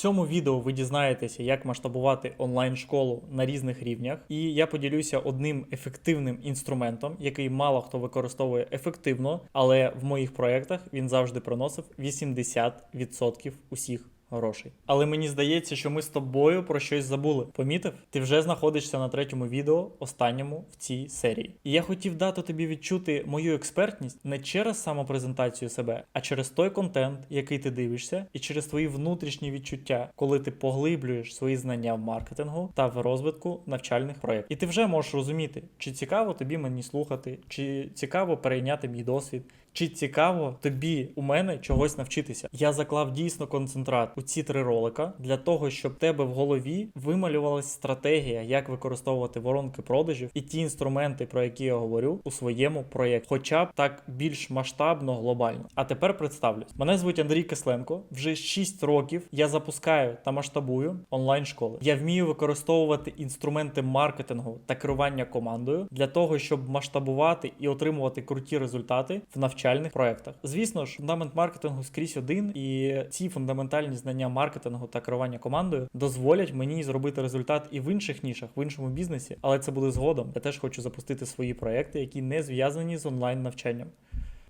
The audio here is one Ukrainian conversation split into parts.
цьому відео ви дізнаєтеся, як масштабувати онлайн-школу на різних рівнях, і я поділюся одним ефективним інструментом, який мало хто використовує ефективно, але в моїх проєктах він завжди приносив 80% усіх. Грошей. Але мені здається, що ми з тобою про щось забули. Помітив? Ти вже знаходишся на третьому відео, останньому в цій серії. І я хотів дати тобі відчути мою експертність не через самопрезентацію себе, а через той контент, який ти дивишся, і через твої внутрішні відчуття, коли ти поглиблюєш свої знання в маркетингу та в розвитку навчальних проєктів. І ти вже можеш розуміти, чи цікаво тобі мені слухати, чи цікаво перейняти мій досвід. Чи цікаво тобі у мене чогось навчитися? Я заклав дійсно концентрат у ці три ролика для того, щоб тебе в голові вималювалась стратегія, як використовувати воронки продажів і ті інструменти, про які я говорю у своєму проєкті, хоча б так більш масштабно, глобально. А тепер представлюсь. Мене звуть Андрій Кисленко. Вже 6 років я запускаю та масштабую онлайн школи. Я вмію використовувати інструменти маркетингу та керування командою для того, щоб масштабувати і отримувати круті результати в навчальних проектах. Звісно ж, фундамент маркетингу скрізь один, і ці фундаментальні знання маркетингу та керування командою дозволять мені зробити результат і в інших нішах, в іншому бізнесі, але це буде згодом. Я теж хочу запустити свої проекти, які не зв'язані з онлайн навчанням.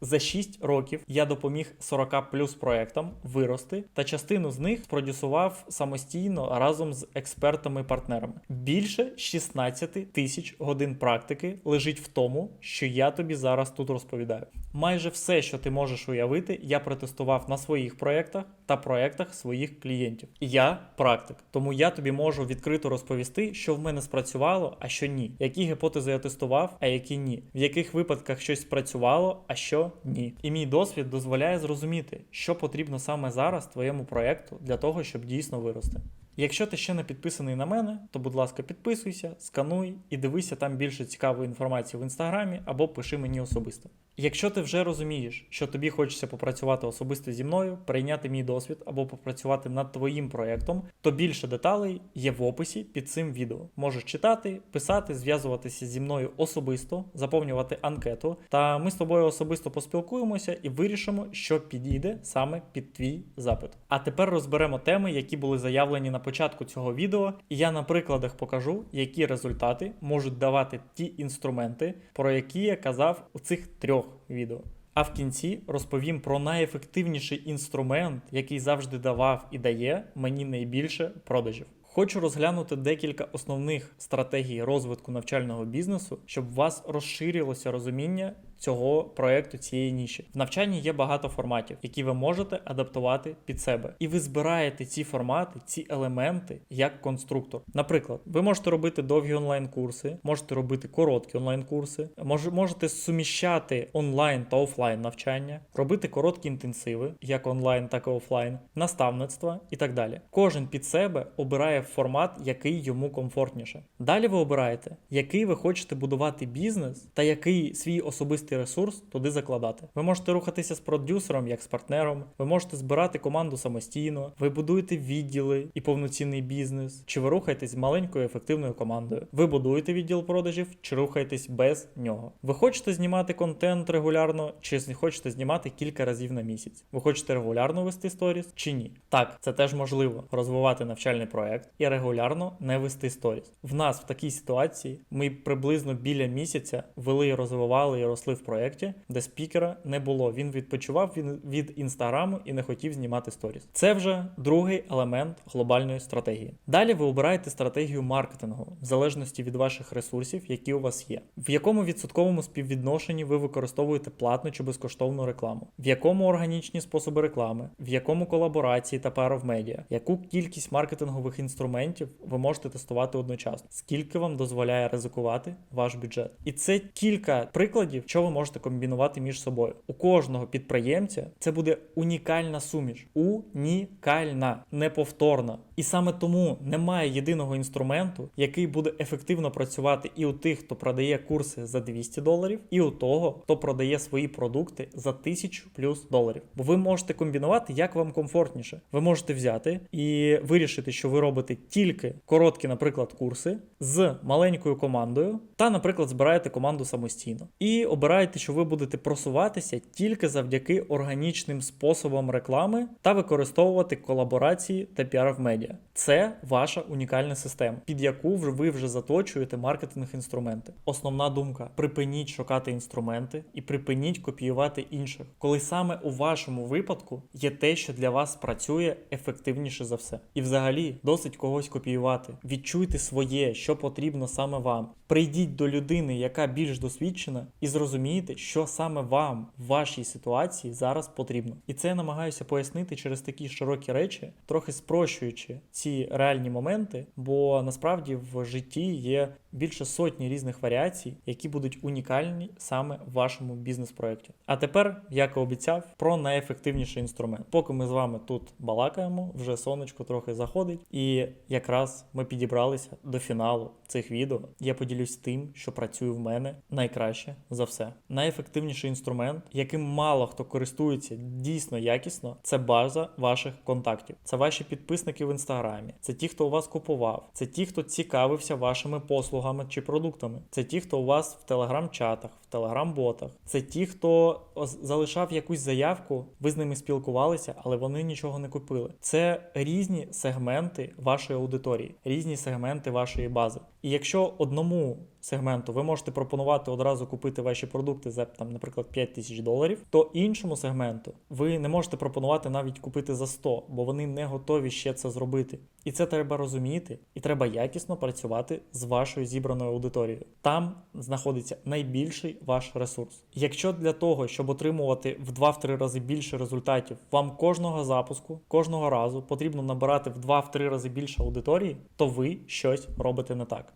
За 6 років я допоміг 40 плюс проектам вирости, та частину з них продюсував самостійно разом з експертами-партнерами. Більше 16 тисяч годин практики лежить в тому, що я тобі зараз тут розповідаю. Майже все, що ти можеш уявити, я протестував на своїх проектах та проектах своїх клієнтів. Я практик, тому я тобі можу відкрито розповісти, що в мене спрацювало, а що ні, які гіпотези я тестував, а які ні, в яких випадках щось спрацювало, а що ні. І мій досвід дозволяє зрозуміти, що потрібно саме зараз твоєму проекту для того, щоб дійсно вирости. Якщо ти ще не підписаний на мене, то будь ласка, підписуйся, скануй і дивися там більше цікавої інформації в інстаграмі або пиши мені особисто. Якщо ти вже розумієш, що тобі хочеться попрацювати особисто зі мною, прийняти мій досвід або попрацювати над твоїм проєктом, то більше деталей є в описі під цим відео. Можеш читати, писати, зв'язуватися зі мною особисто, заповнювати анкету, та ми з тобою особисто поспілкуємося і вирішимо, що підійде саме під твій запит. А тепер розберемо теми, які були заявлені на початку цього відео, і я на прикладах покажу, які результати можуть давати ті інструменти, про які я казав у цих трьох відео. А в кінці розповім про найефективніший інструмент, який завжди давав і дає мені найбільше продажів. Хочу розглянути декілька основних стратегій розвитку навчального бізнесу, щоб у вас розширилося розуміння цього проекту цієї ніші. В навчанні є багато форматів, які ви можете адаптувати під себе. І ви збираєте ці формати, ці елементи як конструктор. Наприклад, ви можете робити довгі онлайн-курси, можете робити короткі онлайн-курси, мож, можете суміщати онлайн та офлайн навчання, робити короткі інтенсиви, як онлайн, так і офлайн, наставництва і так далі. Кожен під себе обирає формат, який йому комфортніше. Далі ви обираєте, який ви хочете будувати бізнес та який свій особистий ресурс туди закладати. Ви можете рухатися з продюсером, як з партнером, ви можете збирати команду самостійно, ви будуєте відділи і повноцінний бізнес, чи ви рухаєтесь маленькою ефективною командою. Ви будуєте відділ продажів, чи рухаєтесь без нього. Ви хочете знімати контент регулярно, чи хочете знімати кілька разів на місяць. Ви хочете регулярно вести сторіс чи ні? Так, це теж можливо розвивати навчальний проект і регулярно не вести сторіс. В нас в такій ситуації ми приблизно біля місяця вели, і розвивали і росли в проєкті, де спікера не було. Він відпочивав він від інстаграму і не хотів знімати сторіс. Це вже другий елемент глобальної стратегії. Далі ви обираєте стратегію маркетингу в залежності від ваших ресурсів, які у вас є. В якому відсотковому співвідношенні ви використовуєте платну чи безкоштовну рекламу, в якому органічні способи реклами, в якому колаборації та пару в медіа, яку кількість маркетингових інструментів ви можете тестувати одночасно, скільки вам дозволяє ризикувати ваш бюджет. І це кілька прикладів, що ви можете комбінувати між собою. У кожного підприємця це буде унікальна суміш, унікальна, неповторна. І саме тому немає єдиного інструменту, який буде ефективно працювати і у тих, хто продає курси за 200 доларів, і у того, хто продає свої продукти за 1000 плюс доларів. Бо ви можете комбінувати, як вам комфортніше. Ви можете взяти і вирішити, що ви робите тільки короткі, наприклад, курси з маленькою командою, та, наприклад, збираєте команду самостійно і обираєте обирайте, що ви будете просуватися тільки завдяки органічним способам реклами та використовувати колаборації та піар в медіа. Це ваша унікальна система, під яку ви вже заточуєте маркетинг інструменти. Основна думка: припиніть шукати інструменти і припиніть копіювати інших, коли саме у вашому випадку є те, що для вас працює ефективніше за все. І взагалі досить когось копіювати. Відчуйте своє, що потрібно саме вам. Прийдіть до людини, яка більш досвідчена, і зрозумієте, що саме вам в вашій ситуації зараз потрібно. І це я намагаюся пояснити через такі широкі речі, трохи спрощуючи ці реальні моменти, бо насправді в житті є більше сотні різних варіацій, які будуть унікальні саме в вашому бізнес-проєкті. А тепер, як і обіцяв, про найефективніший інструмент. Поки ми з вами тут балакаємо, вже сонечко трохи заходить, і якраз ми підібралися до фіналу цих відео. Я поділюсь тим, що працює в мене найкраще за все. Найефективніший інструмент, яким мало хто користується дійсно якісно, це база ваших контактів. Це ваші підписники в інстаграмі, це ті, хто у вас купував, це ті, хто цікавився вашими послугами чи продуктами. Це ті, хто у вас в телеграм-чатах, в телеграм-ботах. Це ті, хто залишав якусь заявку, ви з ними спілкувалися, але вони нічого не купили. Це різні сегменти вашої аудиторії, різні сегменти вашої бази. І якщо одному сегменту ви можете пропонувати одразу купити ваші продукти за там, наприклад, 5 тисяч доларів, то іншому сегменту ви не можете пропонувати навіть купити за 100, бо вони не готові ще це зробити. І це треба розуміти, і треба якісно працювати з вашою зібраною аудиторією. Там знаходиться найбільший ваш ресурс. Якщо для того, щоб отримувати в 2-3 рази більше результатів, вам кожного запуску, кожного разу потрібно набирати в 2-3 рази більше аудиторії, то ви щось робите не так.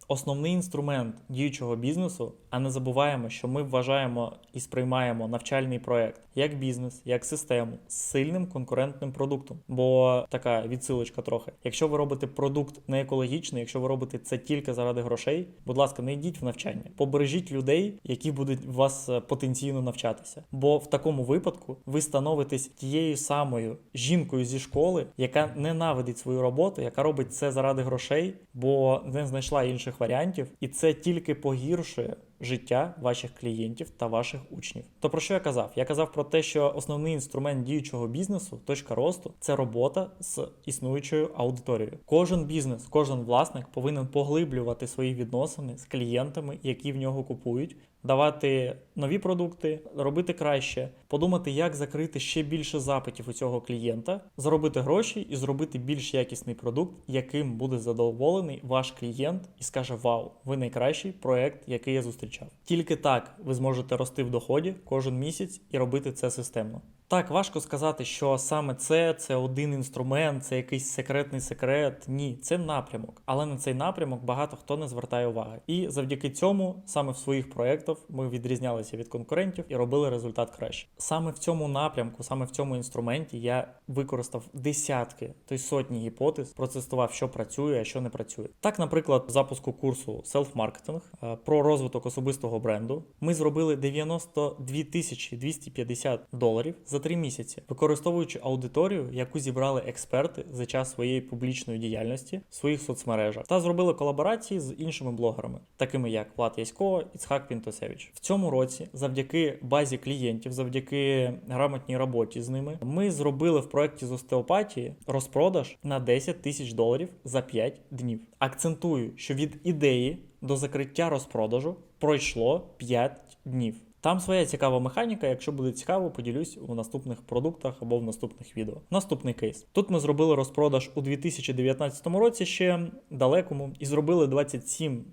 Основний інструмент діючого бізнесу, а не забуваємо, що ми вважаємо і сприймаємо навчальний проект як бізнес, як систему з сильним конкурентним продуктом. Бо така відсилочка трохи. Якщо ви робите продукт не екологічний, якщо ви робите це тільки заради грошей, будь ласка, не йдіть в навчання. Побережіть людей, які будуть вас е, потенційно навчатися. Бо в такому випадку ви становитесь тією самою жінкою зі школи, яка ненавидить свою роботу, яка робить це заради грошей, бо не знайшла інших варіантів, і це тільки погіршує життя ваших клієнтів та ваших учнів. То про що я казав? Я казав про те, що основний інструмент діючого бізнесу, точка росту, це робота з існуючою аудиторією. Кожен бізнес, кожен власник повинен поглиблювати свої відносини з клієнтами, які в нього купують. Давати нові продукти, робити краще, подумати, як закрити ще більше запитів у цього клієнта, заробити гроші і зробити більш якісний продукт, яким буде задоволений ваш клієнт і скаже: Вау, ви найкращий проект, який я зустрічав. Тільки так ви зможете рости в доході кожен місяць і робити це системно. Так, важко сказати, що саме це це один інструмент, це якийсь секретний секрет. Ні, це напрямок. Але на цей напрямок багато хто не звертає уваги. І завдяки цьому, саме в своїх проєктах, ми відрізнялися від конкурентів і робили результат краще. Саме в цьому напрямку, саме в цьому інструменті я використав десятки, то й сотні гіпотез, протестував, що працює, а що не працює. Так, наприклад, в запуску курсу селф-маркетинг про розвиток особистого бренду ми зробили 92 тисячі 250 доларів за три місяці, використовуючи аудиторію, яку зібрали експерти за час своєї публічної діяльності в своїх соцмережах, та зробили колаборації з іншими блогерами, такими як Влад Ясько, Іцхак Пінтосевич. В цьому році, завдяки базі клієнтів, завдяки грамотній роботі з ними, ми зробили в проєкті з остеопатії розпродаж на 10 тисяч доларів за 5 днів. Акцентую, що від ідеї до закриття розпродажу пройшло 5 днів. Там своя цікава механіка. Якщо буде цікаво, поділюсь у наступних продуктах або в наступних відео. Наступний кейс. Тут ми зробили розпродаж у 2019 році ще далекому і зробили 27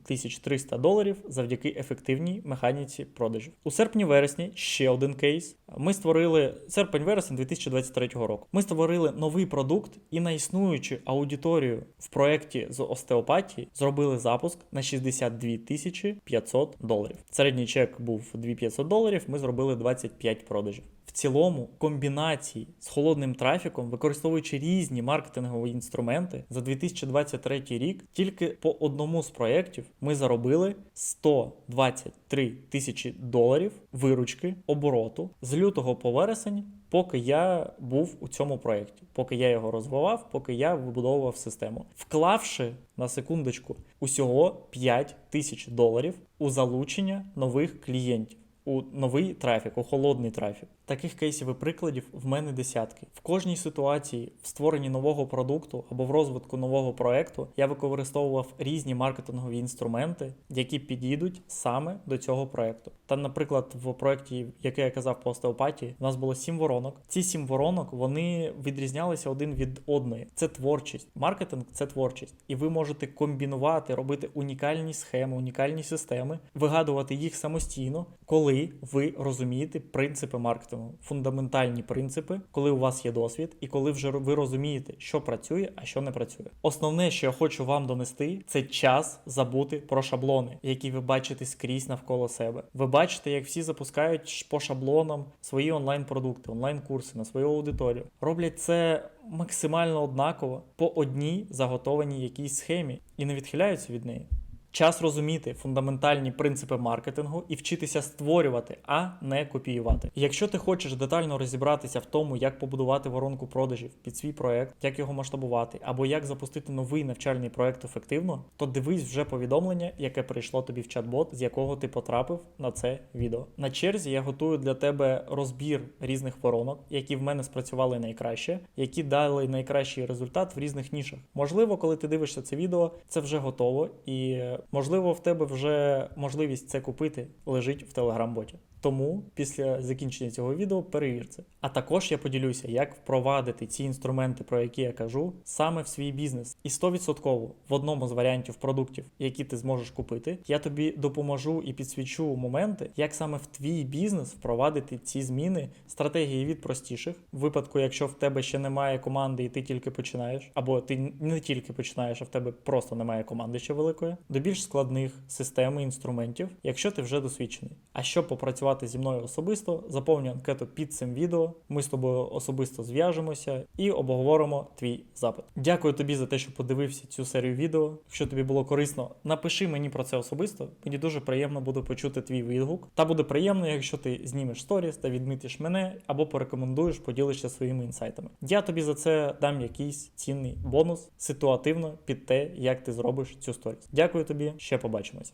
300 доларів завдяки ефективній механіці продажів. У серпні-вересні ще один кейс. Ми створили серпень-вересень 2023 року. Ми створили новий продукт і на існуючу аудиторію в проєкті з остеопатії зробили запуск на 62 500 доларів. Середній чек був 2500 доларів. Ми зробили 25 продажів. В цілому комбінації з холодним трафіком, використовуючи різні маркетингові інструменти, за 2023 рік тільки по одному з проєктів ми заробили 123 тисячі доларів виручки обороту з лютого по вересень, поки я був у цьому проєкті, поки я його розвивав, поки я вибудовував систему, вклавши на секундочку усього 5 тисяч доларів у залучення нових клієнтів. У новий трафік, у холодний трафік. Таких кейсів і прикладів в мене десятки. В кожній ситуації в створенні нового продукту або в розвитку нового проекту я використовував різні маркетингові інструменти, які підійдуть саме до цього проекту. Та, наприклад, в проєкті, який я казав по остеопатії, у нас було сім воронок. Ці сім воронок вони відрізнялися один від одної. Це творчість. Маркетинг це творчість, і ви можете комбінувати, робити унікальні схеми, унікальні системи, вигадувати їх самостійно, коли ви розумієте принципи маркетингу, фундаментальні принципи, коли у вас є досвід, і коли вже ви розумієте, що працює, а що не працює. Основне, що я хочу вам донести, це час забути про шаблони, які ви бачите скрізь навколо себе. Ви бачите, як всі запускають по шаблонам свої онлайн-продукти, онлайн-курси на свою аудиторію. Роблять це максимально однаково по одній заготованій якійсь схемі і не відхиляються від неї. Час розуміти фундаментальні принципи маркетингу і вчитися створювати, а не копіювати. Якщо ти хочеш детально розібратися в тому, як побудувати воронку продажів під свій проект, як його масштабувати, або як запустити новий навчальний проект ефективно, то дивись вже повідомлення, яке прийшло тобі в чат-бот, з якого ти потрапив на це відео. На черзі я готую для тебе розбір різних воронок, які в мене спрацювали найкраще, які дали найкращий результат в різних нішах. Можливо, коли ти дивишся це відео, це вже готово, і можливо в тебе вже можливість це купити лежить в телеграм-боті. Тому після закінчення цього відео перевір це. А також я поділюся, як впровадити ці інструменти, про які я кажу, саме в свій бізнес. І 100% в одному з варіантів продуктів, які ти зможеш купити, я тобі допоможу і підсвічу моменти, як саме в твій бізнес впровадити ці зміни, стратегії від простіших, в випадку, якщо в тебе ще немає команди і ти тільки починаєш, або ти не тільки починаєш, а в тебе просто немає команди ще великої, до більш складних систем і інструментів, якщо ти вже досвідчений. А щоб попрацювати зі мною особисто, заповнюй анкету під цим відео. Ми з тобою особисто зв'яжемося і обговоримо твій запит. Дякую тобі за те, що подивився цю серію відео. Якщо тобі було корисно, напиши мені про це особисто. Мені дуже приємно буде почути твій відгук. Та буде приємно, якщо ти знімеш сторіс та відмітиш мене або порекомендуєш, поділишся своїми інсайтами. Я тобі за це дам якийсь цінний бонус ситуативно під те, як ти зробиш цю сторіс. Дякую тобі, ще побачимось.